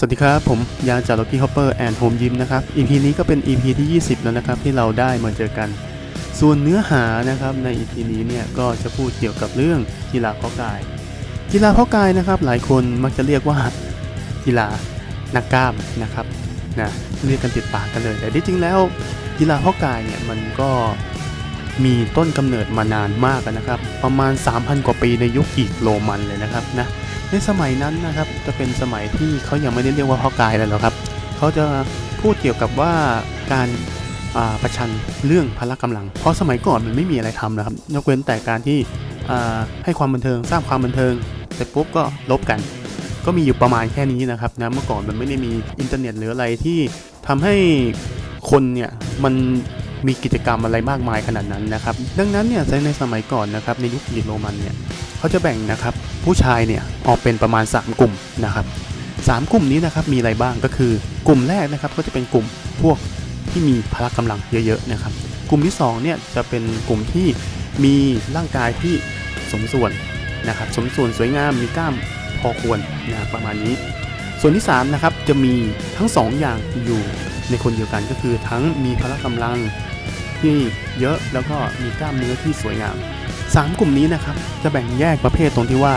สวัสดีครับ ผมยางจาก Lucky Hopper and Home Gym นะครับ EP นี้ก็เป็น EP ที่ 20 แล้วนะครับ ที่เราได้มาเจอกัน ส่วนเนื้อหานะครับใน EP นี้เนี่ยก็จะพูดเกี่ยวกับเรื่องกีฬาเพาะกาย กีฬาเพาะกายนะครับ หลายคนมักจะเรียกว่ากีฬานักกล้ามนะครับนะเรียกกันติดปากกันเลย แต่ที่จริงแล้วกีฬาเพาะกายเนี่ยมันก็มีต้นกำเนิดมานานมากนะครับ ประมาณ 3,000 กว่าปีในยุคกรีกโรมันเลยนะครับนะ ในสมัยนั้นนะครับจะเป็นสมัยที่เขายังไม่ได้เรียกว่าพ่อกายแล้วหรอกครับเขาจะพูดเกี่ยวกับว่าการาประชันเรื่องพละกำลัง เพราะสมัยก่อนมันไม่มีอะไรทำนะครับยกเว้นแต่การที่ให้ความบันเทิงสร้างความบันเทิงเสร็จปุ๊บก็ลบกัน ก็มีอยู่ประมาณแค่นี้นะครับนะเมื่อก่อนมันไม่ได้มีอินเทอร์เน็ตหรืออะไรที่ทำให้คนเนี่ยมันมีกิจกรรมอะไรมากมายขนาดนั้นนะครับ ดังนั้นเนี่ยในสมัยก่อนนะครับในยุคกรีกโรมันเนี่ย เขาจะแบ่งนะครับผู้ชายเนี่ยออกเป็นประมาณ 3 กลุ่มนะครับสามกลุ่มนี้นะครับมีอะไรบ้างก็คือกลุ่มแรกนะครับก็จะเป็นกลุ่มพวกที่มีพละกำลังเยอะๆนะครับ กลุ่มที่2เนี่ยจะเป็นกลุ่มที่มีร่างกายที่สมส่วนนะครับสมส่วนสวยงามมีกล้ามพอควรนะครับประมาณนี้ ส่วนที่3นะครับจะมีทั้ง 2 อย่างอยู่ในคนเดียวกันก็คือทั้งมีพละกำลังที่เยอะแล้วก็มีกล้ามเนื้อที่สวยงาม สามกลุ่มนี้นะครับจะแบ่งแยกประเภทตรงที่ว่า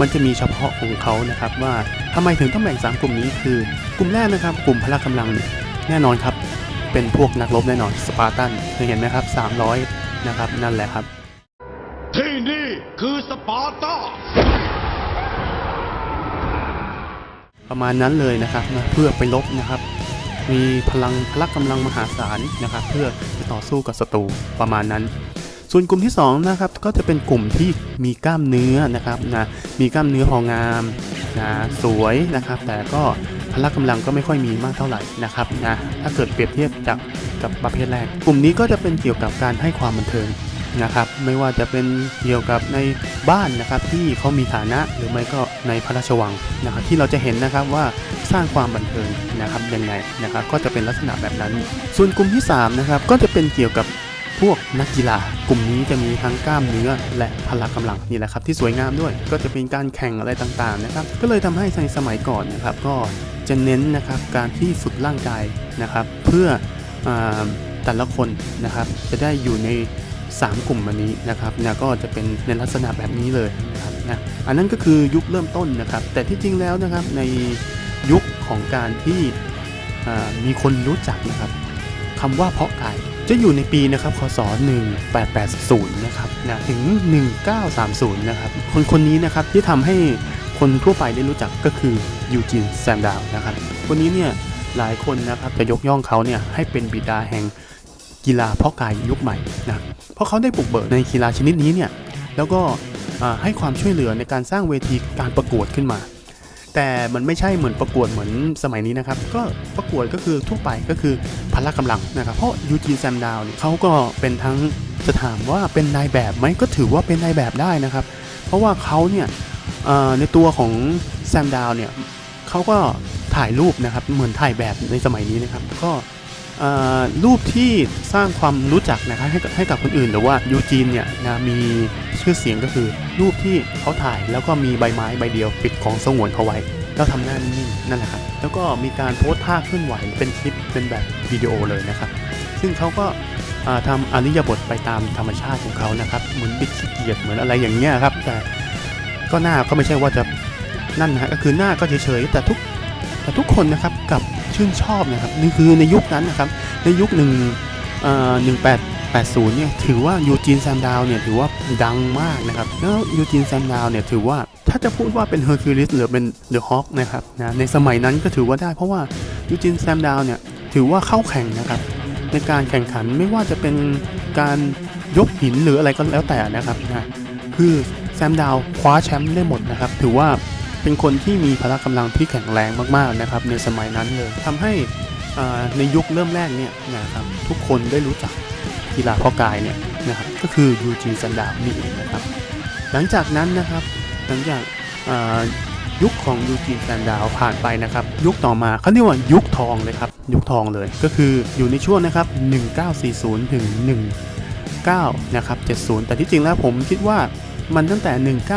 มันจะมีเฉพาะของเขานะครับว่าทำไมถึงต้องแบ่ง 3 กลุ่มนี้คือกลุ่มแรกนะครับ กลุ่มพละกำลังเนี่ยแน่นอนครับ เป็นพวกนักรบแน่นอนสปาร์ตันเคยเห็นไหมครับ 300 นะครับนั่นแหละครับ ที่นี่คือสปาร์ตาประมาณนั้นเลยนะครับนะเพื่อไปลบนะครับ มีพลังพละกำลังมหาศาลนะครับ เพื่อจะต่อสู้กับศัตรูประมาณนั้น ส่วนกลุ่มที่2นะครับก็จะเป็นกลุ่มที่มีกล้ามเนื้อนะครับนะมีกล้ามเนื้อพองามนะสวยนะครับ แต่ก็พละกำลังก็ไม่ค่อยมีมากเท่าไหร่นะครับนะถ้าเกิดเปรียบเทียบจากกับประเภทแรก กลุ่มนี้ก็จะเป็นเกี่ยวกับการให้ความบันเทิงนะครับ ไม่ว่าจะเป็นเกี่ยวกับในบ้านนะครับที่เขามีฐานะหรือไม่ก็ในพระราชวังนะครับที่เราจะเห็นนะครับว่าสร้างความบันเทิงนะครับยังไงนะครับ ก็จะเป็นลักษณะแบบนั้น ส่วนกลุ่มที่สามนะครับก็จะเป็นเกี่ยวกับ พวกนักกีฬากลุ่มนี้จะมีทั้งกล้ามเนื้อและพละกำลังนี่แหละครับที่สวยงามด้วย ก็จะเป็นการแข่งอะไรต่างๆนะครับ ก็เลยทำให้ในสมัยก่อนนะครับ ก็จะเน้นนะครับการที่ฝึกร่างกายนะครับ เพื่ออแต่ละคนนะครับ จะได้อยู่ใน 3 กลุ่มวันนี้นะครับนะก็จะเป็นในลักษณะแบบนี้เลยนะครับนะอันนั้นก็คือยุคเริ่มต้นนะครับ แต่ที่จริงแล้วนะครับในยุคของการที่มีคนรู้จักนะครับคำว่าเพาะกาย จะอยู่ในปีนะครับคศ 1880 นะครับนะถึง 1930 นะครับ คนคนนี้นะครับที่ทำให้คนทั่วไปได้รู้จักก็คือยูจินแซมดาวนะครับ คนนี้เนี่ยหลายคนนะครับจะยกย่องเขาเนี่ยให้เป็นบิดาแห่งกีฬาเพาะกายยุคใหม่นะเพราะเขาได้ปลุกเบิกในกีฬาชนิดนี้เนี่ยแล้วก็ให้ความช่วยเหลือในการสร้างเวทีการประกวดขึ้นมา แต่มันไม่ใช่เหมือนประกวดเหมือนสมัยนี้นะครับ ก็ประกวดก็คือทั่วไปก็คือพละกำลังนะครับ เพราะยูจีแซมดาวเนี่ยเขาก็เป็นทั้งจะถามว่าเป็นนายแบบไหมก็ถือว่าเป็นนายแบบได้นะครับ เพราะว่าเขาเนี่ยในตัวของแซมดาวเนี่ยเขาก็ถ่ายรูปนะครับเหมือนถ่ายแบบในสมัยนี้นะครับ ก็ รูปที่สร้างความรู้จักนะครับให้กับให้กับคนอื่นหรือว่ายูจีนเนี่ยนะมีชื่อเสียงก็คือ รูปที่เขาถ่ายแล้วก็มีใบไม้ใบเดียวปิดของสงวนเขาไว้ก็ทำหน้านิ่งนั่นแหละครับแล้วก็มีการโพสท่าเคลื่อนไหวเป็นคลิปเป็นแบบวิดีโอเลยนะครับซึ่งเขาก็อ่าทำอริยบทไปตามธรรมชาติของเขานะครับเหมือนบิดขี้เกียจเหมือนอะไรอย่างเงี้ยครับแต่ก็หน้าก็ไม่ใช่ว่าจะนั่นนะก็คือหน้าก็เฉยๆแต่ทุกแต่ทุกคนนะครับ ชื่นชอบนะครับนี่คือในยุคนั้นนะครับในยุคหนึ่งหนึ่งแปดแปดศูนย์เนี่ยถือว่ายูจีนแซมดาวเนี่ยถือว่าดังมากนะครับแล้วยูจีนแซมดาวเนี่ยถือว่าถ้าจะพูดว่าเป็นเฮอร์คิวลิสหรือเป็นเดอะฮอคนะครับนะในสมัยนั้นก็ถือว่าได้เพราะว่ายูจีนแซมดาวเนี่ยถือว่าเข้าแข่งนะครับในการแข่งขันไม่ว่าจะเป็นการยกหินหรืออะไรก็แล้วแต่นะครับนะคือแซมดาวคว้าแชมป์ได้หมดนะครับถือว่า เป็นคนที่มีพละกำลังที่แข็งแรงมากๆนะครับในสมัยนั้นเลยทำให้ในยุคเริ่มแรกเนี่ยนะครับทุกคนได้รู้จักกีฬาพาะกายเนี่ยนะครับก็คือยูจีซันดาวนี่เองนะครับ หลังจากนั้นนะครับหลังจากยุคของยูจีนแซนดาวผ่านไปนะครับ ยุคต่อมาเขาเรียกว่ายุคทองเลยครับ ยุคทองเลยก็คืออยู่ในช่วงนะครับ 1940 ถึง 19 นะครับ 70 แต่ที่จริงแล้วผมคิดว่า มันตั้งแต่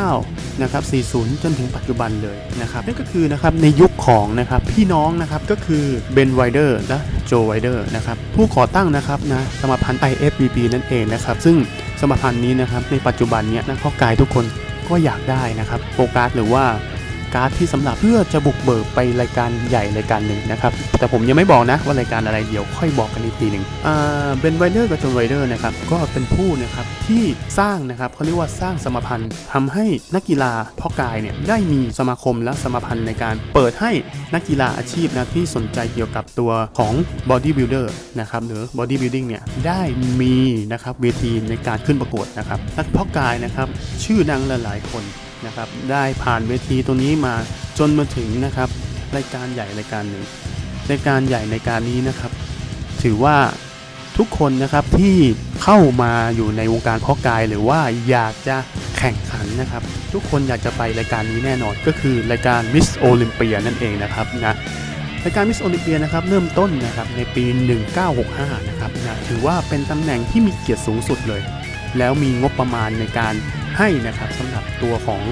19นะครับ40 จนถึงปัจจุบันเลยนะครับนั่นก็คือนะครับในยุคของนะครับพี่น้องนะครับก็คือเบนไวเดอร์และโจไวเดอร์นะครับผู้ก่อตั้งนะครับนะสมาพันธ์ IFBB นั่นเองนะครับซึ่งสมาพันธ์นี้นะครับในปัจจุบันเนี้ยนักเพาะกายทุกคนก็อยากได้นะครับโปรการ์ดหรือว่าการ์ดที่สำหรับเพื่อจะบุกเบิกไปรายการใหญ่รายการหนึ่งนะครับ แต่ผมยังไม่บอกนะว่ารายการอะไรเดี๋ยวค่อยบอกกันอีกทีหนึ่งอ่าเบนไวเดอร์กับจอห์นไวเดอร์นะครับก็เป็นผู้นะครับ ที่สร้างนะครับเขาเรียกว่าสร้างสมพันธ์ทำให้นักกีฬาพาะกายเนี่ยได้มีสมาคมและสมพันธ์ในการเปิดให้นักกีฬาอาชีพนะที่สนใจเกี่ยวกับตัวของบอดี้บิ l เดอร์นะครับหรือบอดี้บิ l ดิ้งเนี่ยได้มีนะครับเวทีในการขึ้นประกวดนะครับนักพาะกายนะครับชื่อดังหลายๆคนนะครับได้ผ่านเวทีตัวนี้มาจนมาถึงนะครับรายการใหญ่รายการหนึ่งรายการใหญ่รายการนี้นะครับ ถือว่าทุกคนนะครับที่ เข้ามาอยู่ในวงการเพาะกายหรือว่าอยากจะแข่งขันนะครับ ทุกคนอยากจะไปรายการนี้แน่นอนก็คือรายการมิสโอลิมเปียนั่นเองนะครับนะรายการมิสโอลิมเปียนะครับเริ่มต้นนะครับในปี 1965 นะครับนะถือว่าเป็นตำแหน่งที่มีเกียรติสูงสุดเลย แล้วมีงบประมาณในการให้นะครับสำหรับตัวของ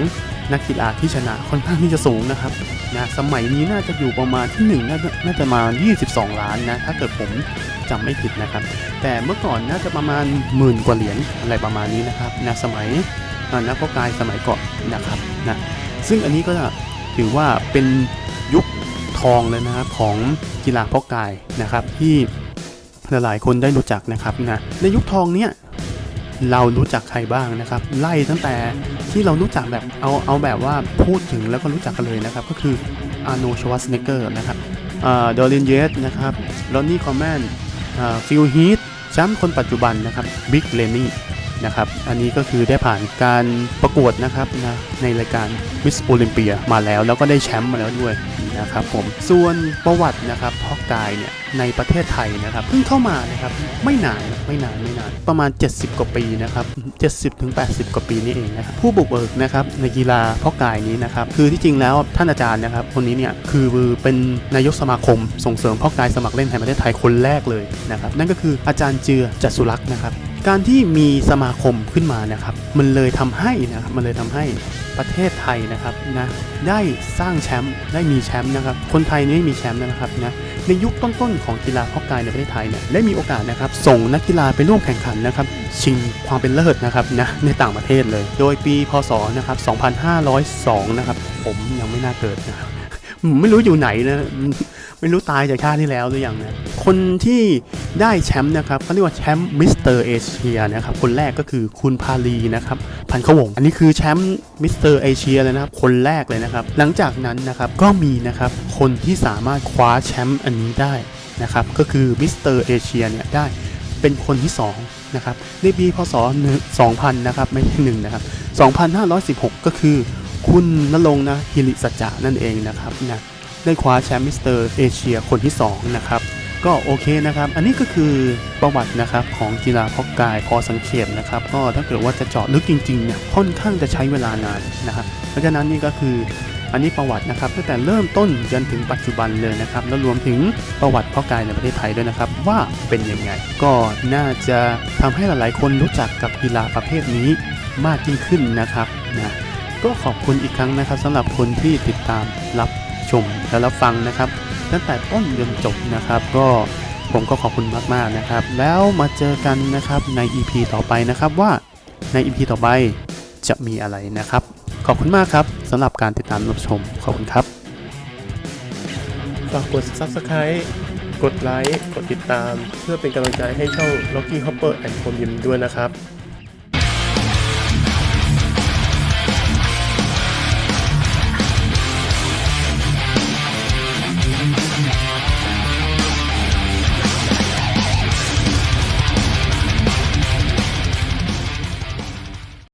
นักกีฬาที่ชนะค่อนข้างที่จะสูงนะครับนะสมัยนี้น่าจะอยู่ประมาณที่หนึ่งน่าจะน่าจะมา 22 ล้านนะถ้าเกิดผมจำไม่ผิดนะครับ แต่เมื่อก่อนน่าจะประมาณหมื่นกว่าเหรียญอะไรประมาณนี้นะครับนะสมัยนักพกายสมัยก่อนนะครับนะซึ่งอันนี้ก็ถือว่าเป็นยุคทองเลยนะครับของกีฬาเพาะกายนะครับที่หลายๆคนได้รู้จักนะครับนะในยุคทองเนี้ย เรารู้จักใครบ้างนะครับ ไล่ตั้งแต่ที่เรารู้จักแบบเอาเอาแบบว่าพูดถึงแล้วก็รู้จักกันเลยนะครับ ก็คืออาร์โนชวัสเนเกอร์นะครับดอรินเยสนะครับลอนนี่คอมแมนฟิลฮีทแชมป์คนปัจจุบันนะครับบิ๊กเลนี่นะครับ อันนี้ก็คือได้ผ่านการประกวดนะครับนะในรายการมิสโอลิมเปียมาแล้ว แล้วก็ได้แชมป์มาแล้วด้วย นะครับผมส่วนประวัตินะครับเพอกายเนี่ยในประเทศไทยนะครับเพิ่งเข้ามานะครับไม่นานไม่นานไม่นานประมาณ 70 กว่าปีนะครับ70ถึง80 กว่าปีนี่เองนะครับผู้บุกเบิกนะครับในกีฬาเพอกายนี้นะครับคือที่จริงแล้วท่านอาจารย์นะครับคนนี้เนี่ยคือเป็นนายกสมาคมส่งเสริมเพอกายสมัครเล่นแห่งประเทศไทยคนแรกเลยนะครับนั่นก็คืออาจารย์เจือจัดสุรักษ์นะครับ การที่มีสมาคมขึ้นมานะครับ มันเลยทำให้นะครับมันเลยทำให้ประเทศไทยนะครับนะได้สร้างแชมป์ได้มีแชมป์นะครับ คนไทยนี่ไม่มีแชมป์นะครับนะในยุคต้นๆของกีฬาฮอกกายในประเทศไทยเนี่ยได้มีโอกาสนะครับส่งนักกีฬาไปร่วมแข่งขันนะครับชิงความเป็นเลิศนะครับนะในต่างประเทศเลย โดยปีพศนะครับ2502นะครับผมยังไม่น่าเกิดนะครับไม่รู้อยู่ไหนนะไม่รู้ตายจากชาติที่แล้วหรือยังนะ คนที่ได้แชมป์นะครับเขาเรียกว่าแชมป์มิสเตอร์เอเชียนะครับคนแรกก็คือคุณพาลีนะครับพันขวง อันนี้คือแชมป์มิสเตอร์เอเชียเลยนะครับคนแรกเลยนะครับ หลังจากนั้นนะครับก็มีนะครับคนที่สามารถคว้าแชมป์อันนี้ได้นะครับก็คือมิสเตอร์เอเชียเนี่ยได้เป็นคนที่สองนะครับในปีพศ 2000 นะครับไม่ใช่หนึ่งนะครับ 2516 ก็คือคุณนรงนะฮิริสัจจานั่นเองนะครับนะได้คว้าแชมป์มิสเตอร์เอเชียคนที่ 2 นะครับ ก็โอเคนะครับ อันนี้ก็คือประวัตินะครับของกีฬาเพาะกายพอสังเกตนะครับ ก็ถ้าเกิดว่าจะเจาะลึกจริงๆเนี่ยค่อนข้างจะใช้เวลานานนะครับเพราะฉะนั้นนี่ก็คืออันนี้ประวัตินะครับตั้งแต่เริ่มต้นจนถึงปัจจุบันเลยนะครับ แล้วรวมถึงประวัติพาะกายในประเทศไทยด้วยนะครับ ว่าเป็นยังไง ก็น่าจะทำให้หลายๆ คนรู้จักกับกีฬาประเภทนี้มากยิ่งขึ้นนะครับนะก็ขอบคุณอีกครั้งนะครับสำหรับคนที่ติดตามรับชมและรับฟังนะครับ ตั้งแต่ต้นจนจบนะครับ ก็ผมก็ขอบคุณมากๆนะครับ แล้วมาเจอกันนะครับใน EP ต่อไปนะครับว่าใน EP ต่อไปจะมีอะไรนะครับ ขอบคุณมากครับสำหรับการติดตามรับชม ขอบคุณครับฝากกด Subscribe กดไลค์ กดติดตาม เพื่อเป็นกำลังใจให้ช่อง Rocky Hopper and คมยิมด้วยนะครับ